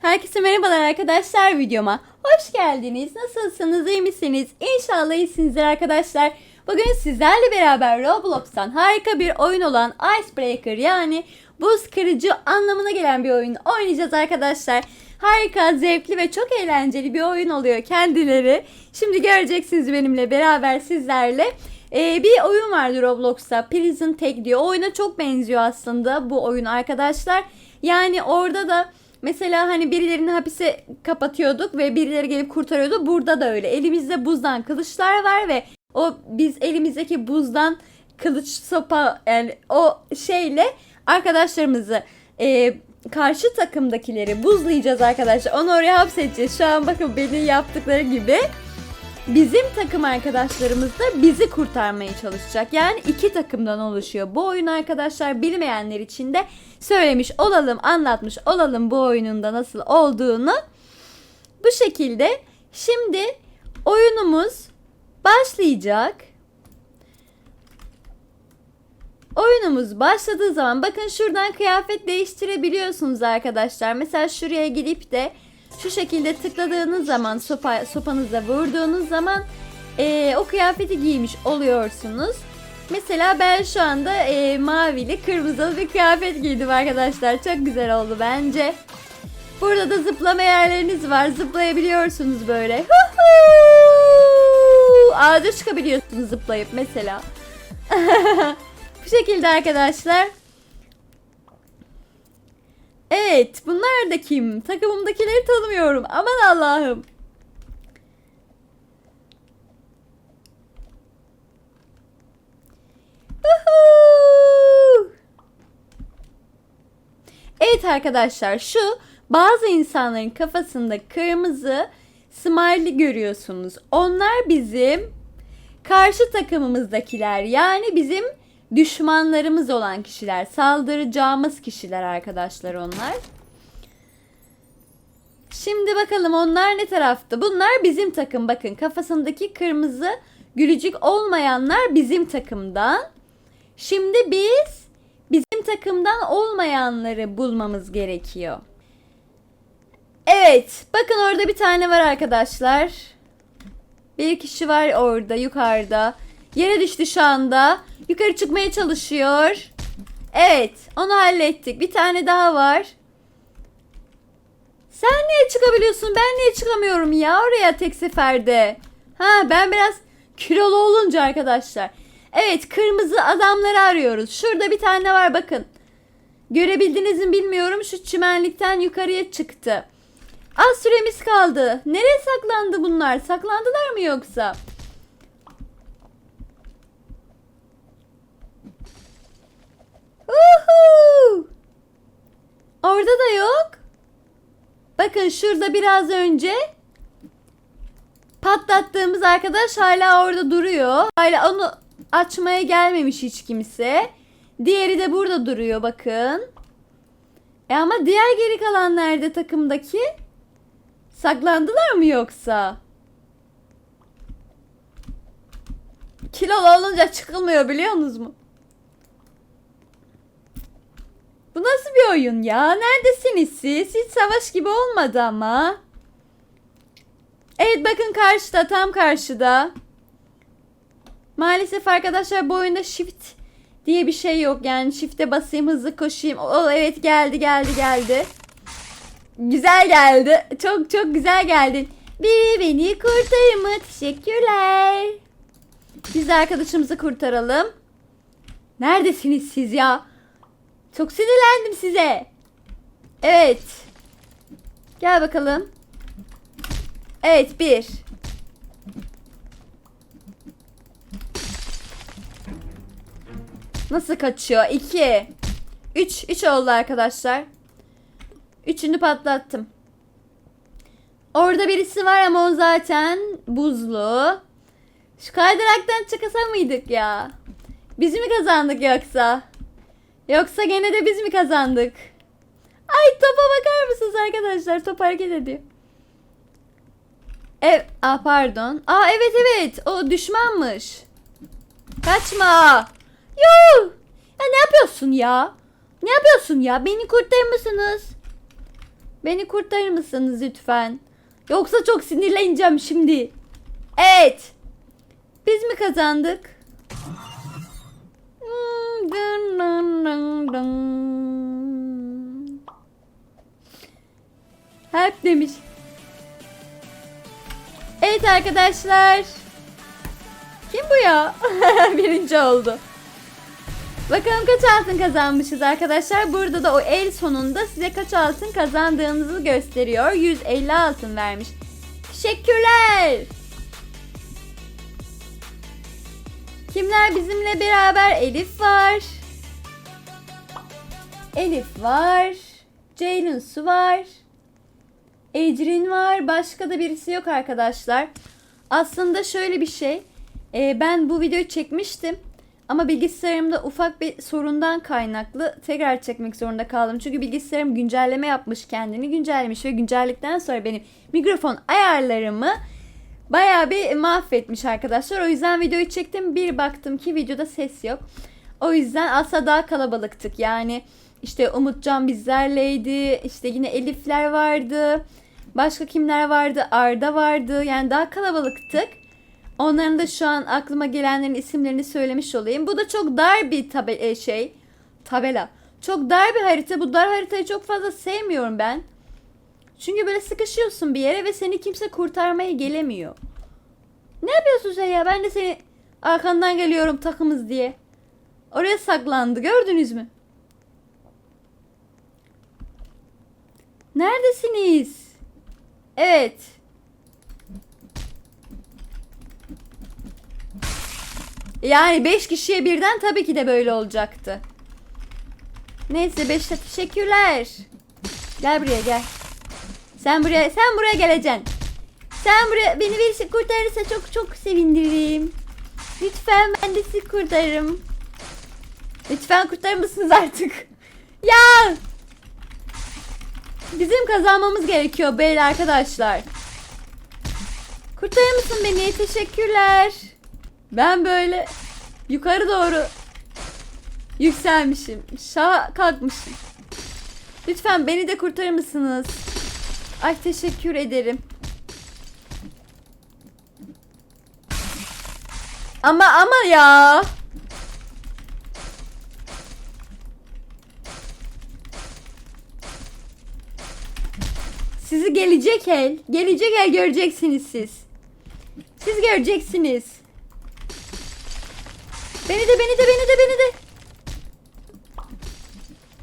Herkese merhabalar arkadaşlar videoma. Hoş geldiniz. Nasılsınız? iyi misiniz? İnşallah iyisinizdir arkadaşlar. Bugün sizlerle beraber Roblox'tan harika bir oyun olan Icebreaker yani buz kırıcı anlamına gelen bir oyun oynayacağız arkadaşlar. Harika, zevkli ve çok eğlenceli bir oyun oluyor kendileri. Şimdi göreceksiniz benimle beraber sizlerle. Ee, bir oyun vardı Roblox'ta Prison Tag diyor. O oyuna çok benziyor aslında bu oyun arkadaşlar. Yani orada da mesela hani birilerini hapise kapatıyorduk ve birileri gelip kurtarıyordu. Burada da öyle. Elimizde buzdan kılıçlar var ve o biz elimizdeki buzdan kılıç sopa yani o şeyle arkadaşlarımızı e, karşı takımdakileri buzlayacağız arkadaşlar. Onu oraya hapsedeceğiz. Şu an bakın beni yaptıkları gibi bizim takım arkadaşlarımız da bizi kurtarmaya çalışacak. Yani iki takımdan oluşuyor. Bu oyun arkadaşlar bilmeyenler için de söylemiş olalım, anlatmış olalım bu oyunun da nasıl olduğunu. Bu şekilde şimdi oyunumuz başlayacak. Oyunumuz başladığı zaman bakın şuradan kıyafet değiştirebiliyorsunuz arkadaşlar. Mesela şuraya gidip de şu şekilde tıkladığınız zaman sopa, sopanıza vurduğunuz zaman eee, o kıyafeti giymiş oluyorsunuz. Mesela ben şu anda eee, mavili kırmızılı bir kıyafet giydim arkadaşlar. Çok güzel oldu bence. Burada da zıplama yerleriniz var. Zıplayabiliyorsunuz böyle. Ağaca çıkabiliyorsunuz zıplayıp mesela. Bu şekilde arkadaşlar. Evet, bunlar da kim? Takımımdakileri tanımıyorum. Aman Allah'ım. Evet arkadaşlar, şu bazı insanların kafasında kırmızı smiley görüyorsunuz. Onlar bizim karşı takımımızdakiler. Yani bizim düşmanlarımız olan kişiler, saldıracağımız kişiler arkadaşlar onlar. Şimdi bakalım onlar ne tarafta? Bunlar bizim takım. Bakın kafasındaki kırmızı gülücük olmayanlar bizim takımdan. Şimdi biz bizim takımdan olmayanları bulmamız gerekiyor. Evet, bakın orada bir tane var arkadaşlar. Bir kişi var orada yukarıda. Yere düştü şu anda. Yukarı çıkmaya çalışıyor. Evet, onu hallettik. Bir tane daha var. Sen niye çıkabiliyorsun? Ben niye çıkamıyorum ya oraya tek seferde? Ha, ben biraz kilolu olunca arkadaşlar. Evet, kırmızı adamları arıyoruz. Şurada bir tane var bakın. Görebildiniz mi bilmiyorum. Şu çimenlikten yukarıya çıktı. Az süremiz kaldı. Nereye saklandı bunlar? Saklandılar mı yoksa? Uhu! Orada da yok. Bakın şurada biraz önce patlattığımız arkadaş hala orada duruyor. Hala onu açmaya gelmemiş hiç kimse. Diğeri de burada duruyor bakın. E ama diğer geri kalan nerede takımdaki? Saklandılar mı yoksa? Kilolu olunca çıkılmıyor biliyor musunuz mu? Bu nasıl bir oyun ya? Neredesiniz siz? Hiç savaş gibi olmadı ama. Evet bakın karşıda tam karşıda. Maalesef arkadaşlar bu oyunda shift diye bir şey yok. Yani shift'e basayım hızlı koşayım. O evet geldi geldi geldi. Güzel geldi. Çok çok güzel geldin. Biri beni kurtarır mı? Teşekkürler. Biz arkadaşımızı kurtaralım. Neredesiniz siz ya? Çok sinirlendim size. Evet. Gel bakalım. Evet bir. Nasıl kaçıyor? İki. Üç. Üç oldu arkadaşlar. Üçünü patlattım. Orada birisi var ama o zaten buzlu. Şu kaydıraktan çıkasa mıydık ya? Biz mi kazandık yoksa? Yoksa gene de biz mi kazandık? Ay topa bakar mısınız arkadaşlar? Top hareket ediyor. Ev, Aa, pardon. Aa evet evet o düşmanmış. Kaçma. Yuh. Ya ne yapıyorsun ya? Ne yapıyorsun ya? Beni kurtarır mısınız? Beni kurtarır mısınız lütfen? Yoksa çok sinirleneceğim şimdi. Evet. Biz mi kazandık? Hmm, Help demiş. Evet arkadaşlar. Kim bu ya? Birinci oldu. Bakalım kaç altın kazanmışız arkadaşlar. Burada da o el sonunda size kaç altın kazandığınızı gösteriyor. 150 altın vermiş. Teşekkürler. Kimler bizimle beraber? Elif var. Elif var. Ceylin Su var. Ecrin var. Başka da birisi yok arkadaşlar. Aslında şöyle bir şey. Ee, ben bu videoyu çekmiştim. Ama bilgisayarımda ufak bir sorundan kaynaklı tekrar çekmek zorunda kaldım. Çünkü bilgisayarım güncelleme yapmış kendini güncellemiş ve güncelledikten sonra benim mikrofon ayarlarımı bayağı bir mahvetmiş arkadaşlar. O yüzden videoyu çektim. Bir baktım ki videoda ses yok. O yüzden aslında daha kalabalıktık. Yani işte Umutcan bizlerleydi. İşte yine Elifler vardı. Başka kimler vardı? Arda vardı. Yani daha kalabalıktık. Onların da şu an aklıma gelenlerin isimlerini söylemiş olayım. Bu da çok dar bir tabe e, şey. Tabela. Çok dar bir harita. Bu dar haritayı çok fazla sevmiyorum ben. Çünkü böyle sıkışıyorsun bir yere ve seni kimse kurtarmaya gelemiyor. Ne yapıyorsun sen ya? Ben de seni arkandan geliyorum takımız diye. Oraya saklandı. Gördünüz mü? Neredesiniz? Evet. Yani 5 kişiye birden tabii ki de böyle olacaktı. Neyse 5 teşekkürler. Gel buraya gel. Sen buraya sen buraya geleceksin. Sen buraya beni birisi kurtarırsa çok çok sevinirim. Lütfen ben de sizi kurtarırım. Lütfen kurtarır mısınız artık? Ya! Bizim kazanmamız gerekiyor beyler arkadaşlar. Kurtarır mısın beni? Teşekkürler. Ben böyle yukarı doğru yükselmişim. Şaha kalkmışım. Lütfen beni de kurtarır mısınız? Ay teşekkür ederim. Ama ama ya. Sizi gelecek el, gelecek el göreceksiniz siz. Siz göreceksiniz. Beni de beni de beni de beni de.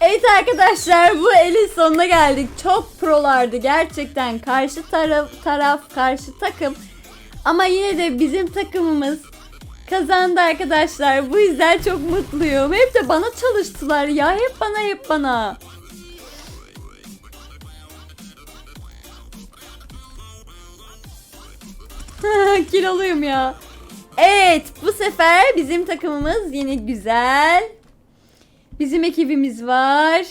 Evet arkadaşlar bu elin sonuna geldik. Çok prolardı gerçekten. Karşı taraf, taraf karşı takım. Ama yine de bizim takımımız kazandı arkadaşlar. Bu yüzden çok mutluyum. Hep de bana çalıştılar ya. Hep bana hep bana. Kiloluyum ya. Evet bu sefer bizim takımımız yine güzel. Bizim ekibimiz var.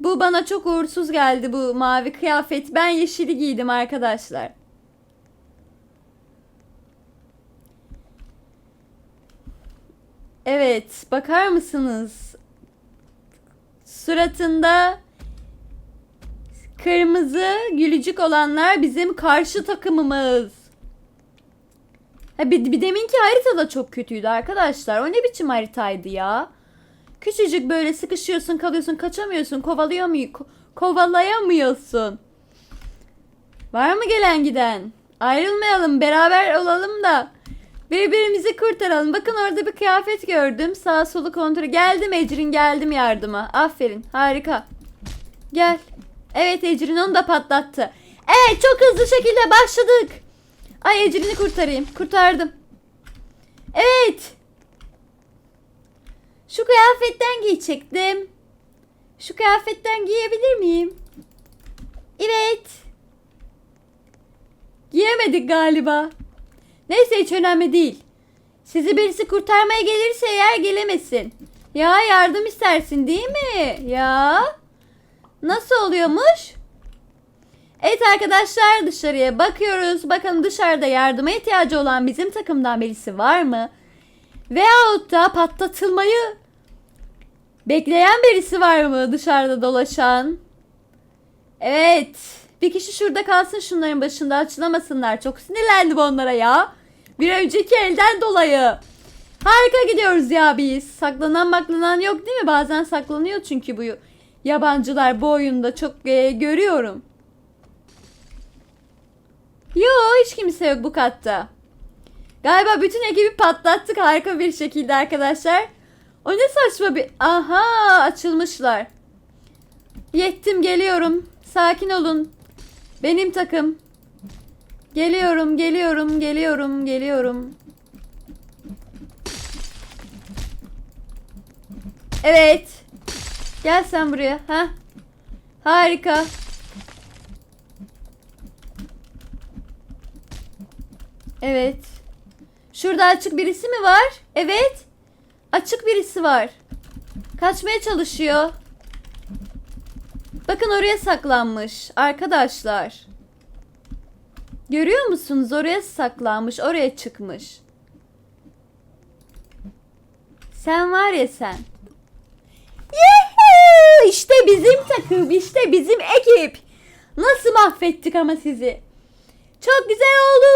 Bu bana çok uğursuz geldi bu mavi kıyafet. Ben yeşili giydim arkadaşlar. Evet, bakar mısınız? Suratında kırmızı gülücük olanlar bizim karşı takımımız. Ha bir, bir deminki harita da çok kötüydü arkadaşlar. O ne biçim haritaydı ya? Küçücük böyle sıkışıyorsun, kalıyorsun, kaçamıyorsun, kovalıyor mu ko- kovalayamıyorsun. Var mı gelen giden? Ayrılmayalım, beraber olalım da birbirimizi kurtaralım. Bakın orada bir kıyafet gördüm. Sağ solu kontrol. Geldim Ecrin, geldim yardıma. Aferin, harika. Gel. Evet Ecrin onu da patlattı. Evet çok hızlı şekilde başladık. Ay Ecrin'i kurtarayım. Kurtardım. Evet. Şu kıyafetten giyecektim. Şu kıyafetten giyebilir miyim? Evet. Giyemedik galiba. Neyse hiç önemli değil. Sizi birisi kurtarmaya gelirse eğer gelemesin. Ya yardım istersin değil mi? Ya. Nasıl oluyormuş? Evet arkadaşlar dışarıya bakıyoruz. Bakalım dışarıda yardıma ihtiyacı olan bizim takımdan birisi var mı? Veyahut da patlatılmayı bekleyen birisi var mı dışarıda dolaşan? Evet. Bir kişi şurada kalsın şunların başında açılamasınlar. Çok sinirlendim onlara ya. Bir önceki elden dolayı. Harika gidiyoruz ya biz. Saklanan maklanan yok değil mi? Bazen saklanıyor çünkü bu yabancılar bu oyunda çok e, görüyorum. Yo hiç kimse yok bu katta. Galiba bütün ekibi patlattık harika bir şekilde arkadaşlar. O ne saçma bir... Aha açılmışlar. Yettim geliyorum. Sakin olun. Benim takım. Geliyorum, geliyorum, geliyorum, geliyorum. Evet. Gel sen buraya. Ha? Harika. Evet. Şurada açık birisi mi var? Evet. Açık birisi var. Kaçmaya çalışıyor. Bakın oraya saklanmış arkadaşlar. Görüyor musunuz? Oraya saklanmış, oraya çıkmış. Sen var ya sen. Yuhuu! İşte bizim takım, işte bizim ekip. Nasıl mahvettik ama sizi. Çok güzel oldu.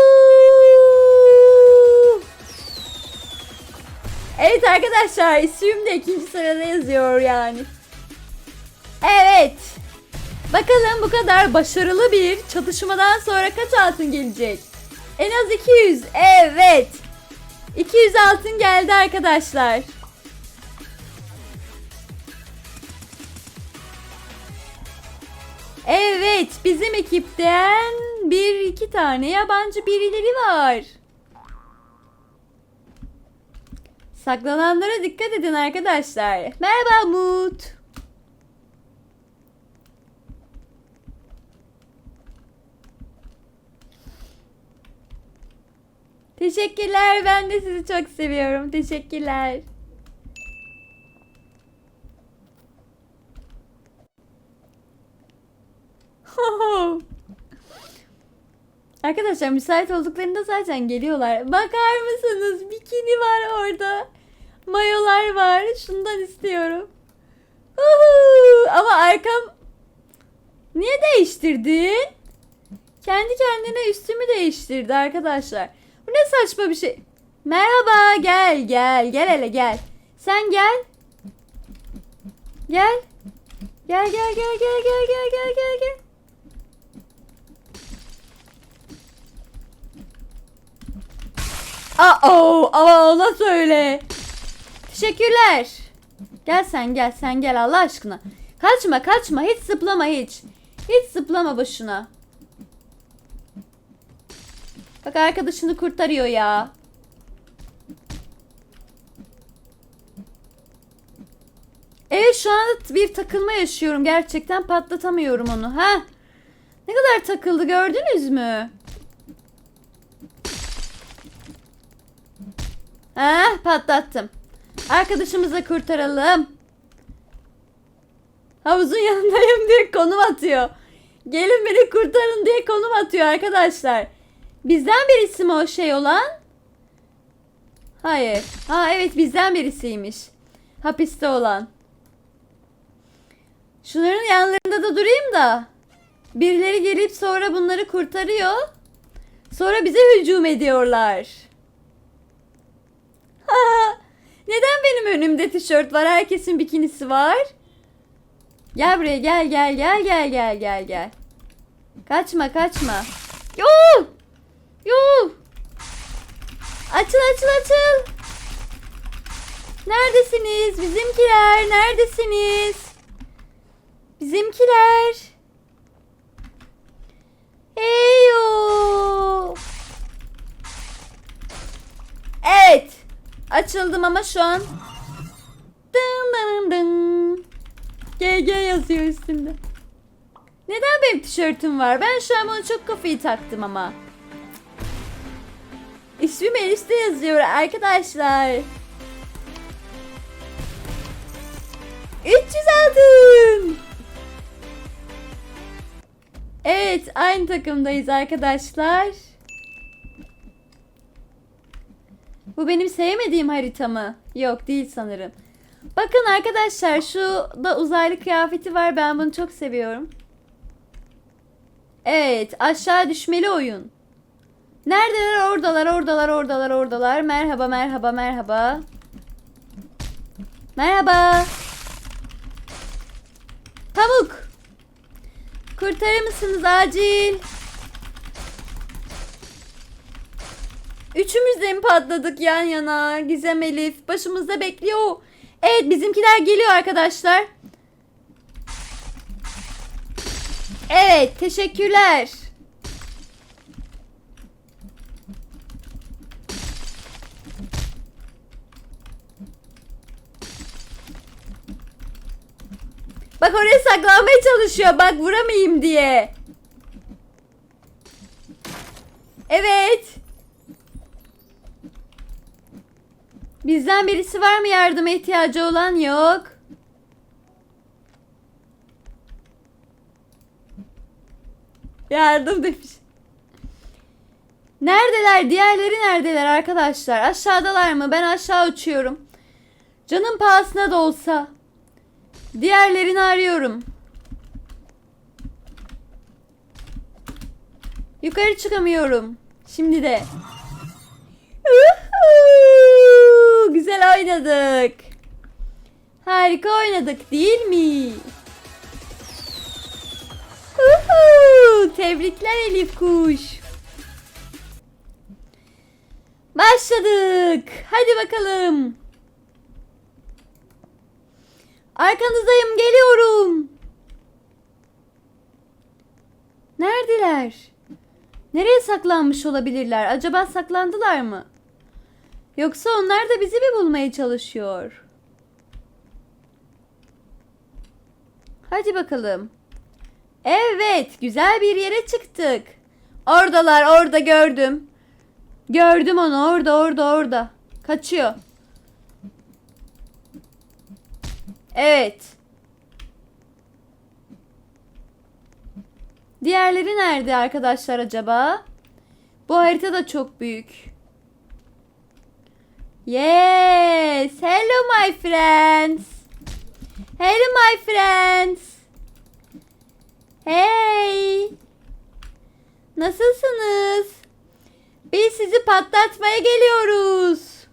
Evet arkadaşlar ismim de ikinci sırada yazıyor yani. Evet. Bakalım bu kadar başarılı bir çatışmadan sonra kaç altın gelecek? En az 200. Evet. 200 altın geldi arkadaşlar. Evet, bizim ekipten bir iki tane yabancı birileri var. Saklananlara dikkat edin arkadaşlar. Merhaba Mut. Teşekkürler. Ben de sizi çok seviyorum. Teşekkürler. Arkadaşlar müsait olduklarında zaten geliyorlar. Bakar mısınız? Bikini var orada. Mayolar var. Şundan istiyorum. Uhu! Ama arkam... Niye değiştirdin? Kendi kendine üstümü değiştirdi arkadaşlar. Bu ne saçma bir şey. Merhaba gel gel gel hele gel. Sen gel. Gel. Gel gel gel gel gel gel gel gel gel. Aa, ama ona söyle. Teşekkürler. Gel sen gel sen gel Allah aşkına. Kaçma kaçma hiç zıplama hiç. Hiç zıplama boşuna. Bak arkadaşını kurtarıyor ya. Evet şu anda bir takılma yaşıyorum. Gerçekten patlatamıyorum onu. Ha? Ne kadar takıldı gördünüz mü? Ha, patlattım. Arkadaşımızı kurtaralım. Havuzun yanındayım diye konum atıyor. Gelin beni kurtarın diye konum atıyor arkadaşlar. Bizden birisi mi o şey olan? Hayır. Ha evet bizden birisiymiş. Hapiste olan. Şunların yanlarında da durayım da. Birileri gelip sonra bunları kurtarıyor. Sonra bize hücum ediyorlar. Neden benim önümde tişört var? Herkesin bikinisi var. Gel buraya gel gel gel gel gel gel gel. Kaçma kaçma. Yuh! Yuh! Açıl açıl açıl. Neredesiniz? Bizimkiler neredesiniz? Bizimkiler. Heyo. Evet. Açıldım ama şu an. Dın dın dın. GG yazıyor üstünde. Neden benim tişörtüm var? Ben şu an bunu çok kafayı taktım ama. İsmim Elif'te yazıyor arkadaşlar. 300 altın. Evet aynı takımdayız arkadaşlar. Bu benim sevmediğim harita mı? Yok değil sanırım. Bakın arkadaşlar şu da uzaylı kıyafeti var. Ben bunu çok seviyorum. Evet aşağı düşmeli oyun. Neredeler? Oradalar, oradalar, oradalar, oradalar. Merhaba, merhaba, merhaba. Merhaba. Tavuk. Kurtarır mısınız acil? Üçümüz de mi patladık yan yana? Gizem Elif başımızda bekliyor. Evet bizimkiler geliyor arkadaşlar. Evet teşekkürler. Bak oraya saklanmaya çalışıyor. Bak vuramayayım diye. Evet. Bizden birisi var mı yardıma ihtiyacı olan? Yok. Yardım demiş. Neredeler? Diğerleri neredeler arkadaşlar? Aşağıdalar mı? Ben aşağı uçuyorum. Canım pahasına da olsa. Diğerlerini arıyorum. Yukarı çıkamıyorum. Şimdi de. Güzel oynadık. Harika oynadık değil mi? Uhu! Tebrikler Elif Kuş. Başladık. Hadi bakalım. Arkanızdayım geliyorum. Neredeler? Nereye saklanmış olabilirler? Acaba saklandılar mı? Yoksa onlar da bizi mi bulmaya çalışıyor? Hadi bakalım. Evet, güzel bir yere çıktık. Oradalar, orada gördüm. Gördüm onu, orada, orada, orada. Kaçıyor. Evet. Diğerleri nerede arkadaşlar acaba? Bu harita da çok büyük. Yes. Hello my friends. Hello my friends. Hey. Nasılsınız? Biz sizi patlatmaya geliyoruz.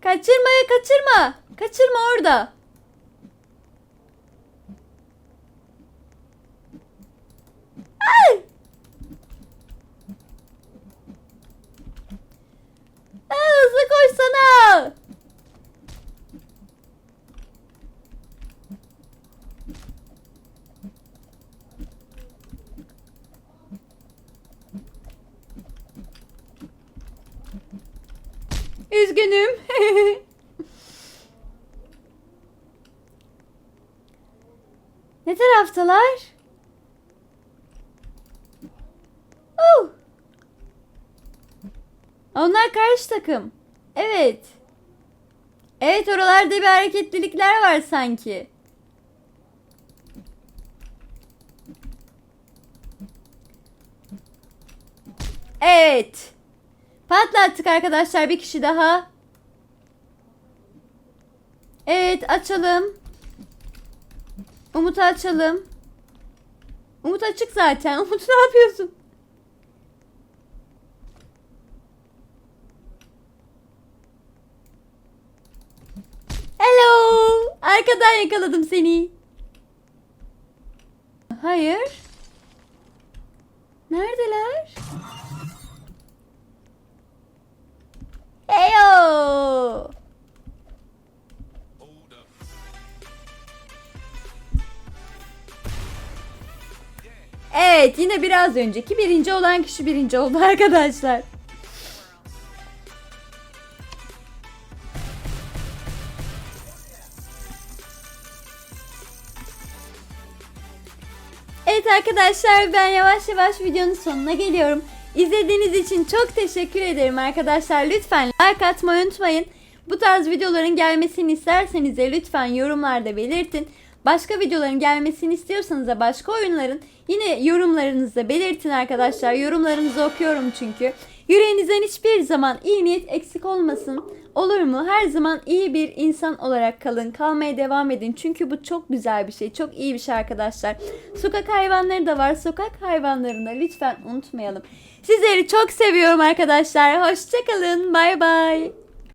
Kaçırmaya kaçırma. Kaçırma orada. Ay! Aa, hızlı koşsana. Üzgünüm. ne taraftalar? Oh. Onlar karşı takım. Evet. Evet oralarda bir hareketlilikler var sanki. Evet. Patlattık arkadaşlar bir kişi daha. Evet açalım. Umut'u açalım. Umut açık zaten. Umut ne yapıyorsun? Hello. Arkadan yakaladım seni. Hayır. Neredeler? Heyo. Evet yine biraz önceki birinci olan kişi birinci oldu arkadaşlar. Arkadaşlar ben yavaş yavaş videonun sonuna geliyorum. İzlediğiniz için çok teşekkür ederim arkadaşlar. Lütfen like atmayı unutmayın. Bu tarz videoların gelmesini isterseniz de lütfen yorumlarda belirtin. Başka videoların gelmesini istiyorsanız da başka oyunların yine yorumlarınızda belirtin arkadaşlar. Yorumlarınızı okuyorum çünkü. Yüreğinizden hiçbir zaman iyi niyet eksik olmasın. Olur mu? Her zaman iyi bir insan olarak kalın. Kalmaya devam edin. Çünkü bu çok güzel bir şey. Çok iyi bir şey arkadaşlar. Sokak hayvanları da var. Sokak hayvanlarını da lütfen unutmayalım. Sizleri çok seviyorum arkadaşlar. Hoşçakalın. Bay bay.